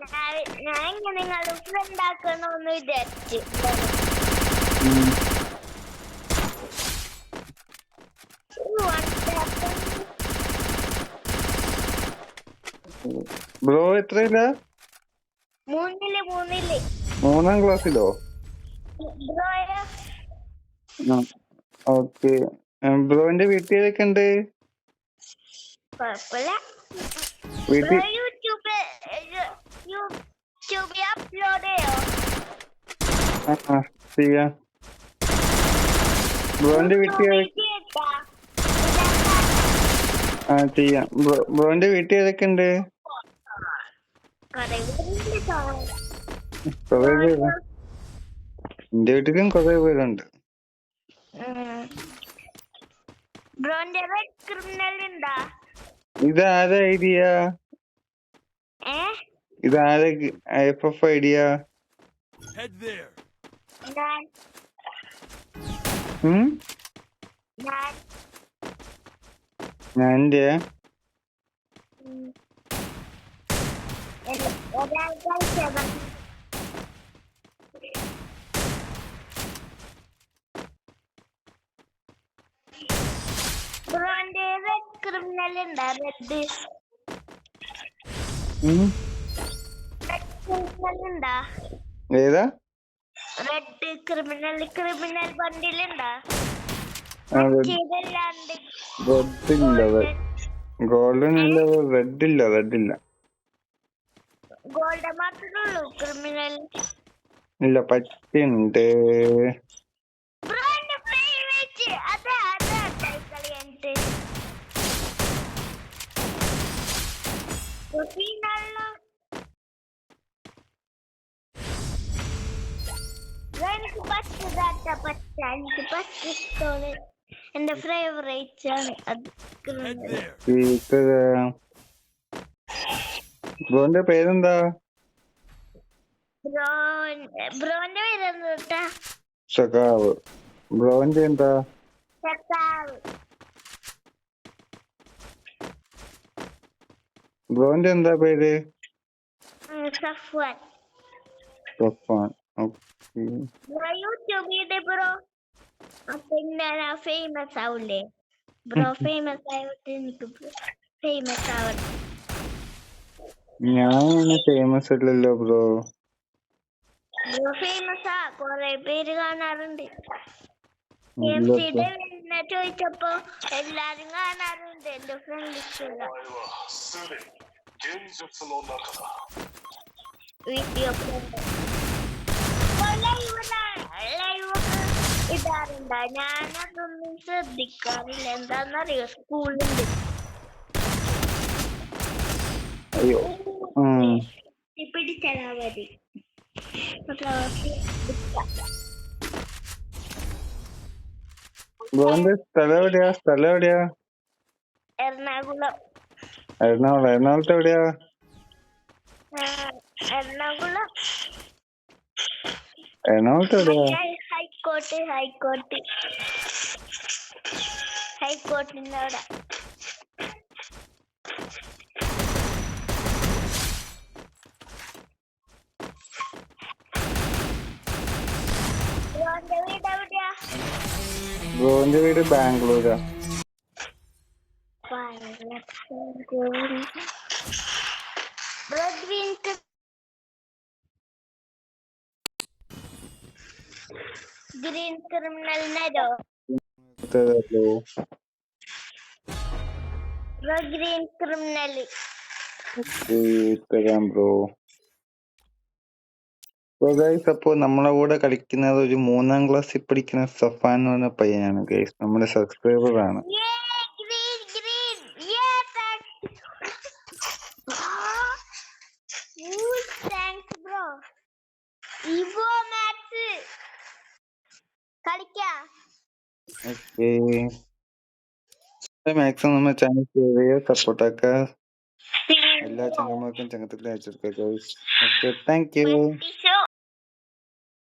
ഞാൻ ഇങ്ങനെ നിങ്ങൾ ഫ്രണ്ട് ആക്കണമെന്ന് വിചാരിച്ചു. ബ്രോ എത്രയില്ല മൂന്നിൽ മൂന്നിൽ. മൂന്നാം ക്ലാസ്സിലോ? Bro okay. ബ്രോന്റെ വീട്ടിലൊക്കെ ഉണ്ട് കുഴപ്പമില്ല. യൂട്യൂബ് യൂട്യൂബിൽ അപ്ലോഡ് ചെയ്യോ? ആ ആ, ചെയ്യാം. ബ്രോന്റെ വീട്ടിൽ ആ ചെയ്യാം. ബ്രോ ബ്രോന്റെ വീട്ടിൽ ഏതൊക്കെ ഉണ്ട്. കൊറേ പേര്? എന്റെ വീട്ടിലും കൊറേ പേരുണ്ട്. ബ്രോന്റെ ക്രിമിനൽ ഉണ്ടാ ഇത് ആരാ ഐഡിയ ഇതാരാ F F idea? Head there. ഞാൻ ഉം ഞാൻ ഞാൻ എന്റെ ഉം. എ- ഒരാൾ കളിച്ചതാ ബ്രോന്റെ റെഡ് ക്രിമിനൽ ഉണ്ടാ റെഡ് റെഡ് ക്രിമിനൽ ഉണ്ടാ ഏതാ റെഡ് ക്രിമിനൽ ക്രിമിനൽ red- ചെയ്തല്ലാണ്ട് red ഇല്ല ഗോൾഡൻ ഇല്ല റെഡ് ഇല്ല റെഡ് ഇല്ല ഗോൾഡ് മാത്രമേ ഉള്ളൂ ക്രിമിനൽ ഇല്ല പറ്റുണ്ട് എനിക്ക് പച്ചതാട്ട പച്ച എനിക്ക് പച്ച ഇഷ്ടമാണ് എന്റെ ഫേവറേറ്റ് ആണ് അത് ബ്രോന്റെ പേരെന്താ? ബ്രോ ബ്രോന്റെ പേരെന്താ? സഖാവ് ബ്രോന്റെ എന്താ? ചത്താവ് ബ്രോന്റെ എന്താ പേര്? സഫ്വാൻ. ബ്രോ. യൂട്യൂബിൽ ബ്രോ ഞാൻ ഫേമസ് ആവൂലേ? ബ്രോ ഫേമസ് ആയിട്ട് എനിക്ക് ഫേമസ് ആവണം. ഞാൻ ഫേമസ് അല്ലല്ലോ ബ്രോ. ബ്രോ ഫേമസ് ആ. കൊറേ പേര് കാണാറുണ്ട്. എന്നെ ചോദിച്ചപ്പോ എല്ലാരും കാണാറുണ്ട്. എന്റെ ഫ്രണ്ട്സ് വീഡിയോ ഇടാറുണ്ട് ഞാനതൊന്നും ശ്രദ്ധിക്കാറില്ല. എന്താന്നറിയോ? സ്കൂളുണ്ട് അയ്യോ. ഉം. പിടിച്ചാ മതി. ബ്രോന്റെ സ്ഥലം എവിടെയാ സ്ഥലം എവിടെയാ എറണാകുളം എറണാകുളം എറണാകുളത്ത് എവിടെയാ എറണാകുളം എറണാകുളത്ത് എവിടെയാ ഹൈ- ഹൈക്കോർട്ട് ഹൈക്കോർട്ട് ഹൈക്കോർട്ടിന്റെ അവിടെ ബ്രോന്റെ വീട് എവിടെയാ ബ്രോന്റെ വീട് ബാംഗ്ലൂരാ. Green ക്രിമിനലിനോ bro green criminal bro. Bro guys അപ്പോ നമ്മളെ കൂടെ കളിക്കുന്നത് ഒരു മൂന്നാം ക്ലാസ്സിൽ പഠിക്കുന്ന സഫാൻ എന്ന് പറഞ്ഞ പയ്യനാണ് ഗൈസ് നമ്മുടെ സബ്സ്ക്രൈബർ ആണ്. മാക്സിമം നമ്മുടെ ചാനൽ ഷെയർ ചെയ്യുക സപ്പോർട്ട് ആക്കുക. എല്ലാ ചങ്ങന്മാർക്കും ചങ്ങത്തിൽ അയച്ചെടുക്കുക താങ്ക് യു